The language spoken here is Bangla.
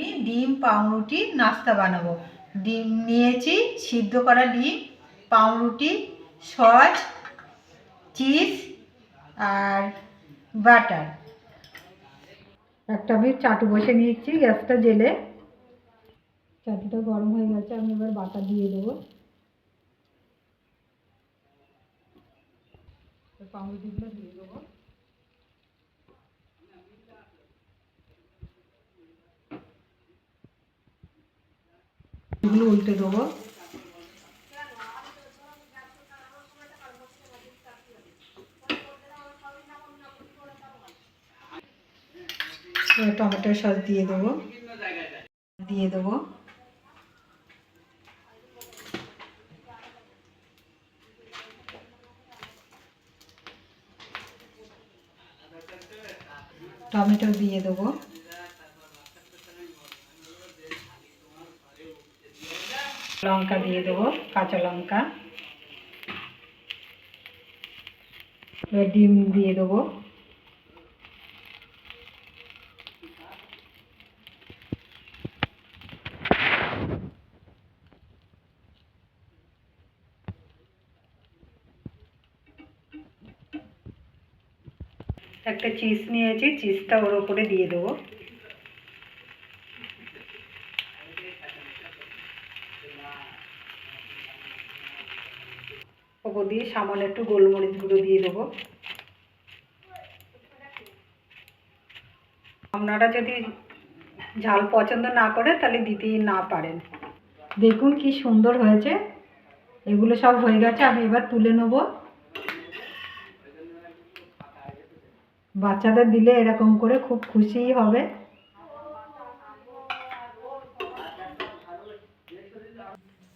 আমি ডিম, পাউরুটি, নাস্তা বানাবো। ডিম নিয়েছি, সিদ্ধ করা ডিম, পাউরুটি, সস, চিজ আর বাটার। একটা আমি চাটু বসে নিয়েছি গ্যাসটা জেলে। চাটুটা গরম হয়ে গেছে, আমি এবার বাটার দিয়ে দেবো। পাউরুটিগুলো দিয়ে দেবো। এগুলো উল্টে দেবো। টমেটোর সস দিয়ে দেবো। দিয়ে দেবো। টমেটো দিয়ে দেবো। লঙ্কা দিয়ে দেবো, কাঁচা লঙ্কা। ডিম দিয়ে দেবো। একটা চিজ নিয়েছি চিজটা ওর ওপরে দিয়ে দেবো। ওপর দিয়ে সামান্য একটু গোলমরিচ গুঁড়ো দিয়ে দেবো। আপনারা যদি ঝাল পছন্দ না করে তাহলে দিতেই না পারেন। দেখুন কি সুন্দর হয়েছে। এগুলো সব হয়ে গেছে, আমি এবার তুলে নেব। বাচ্চাদের দিলে এরকম করে খুব খুশিই হবে।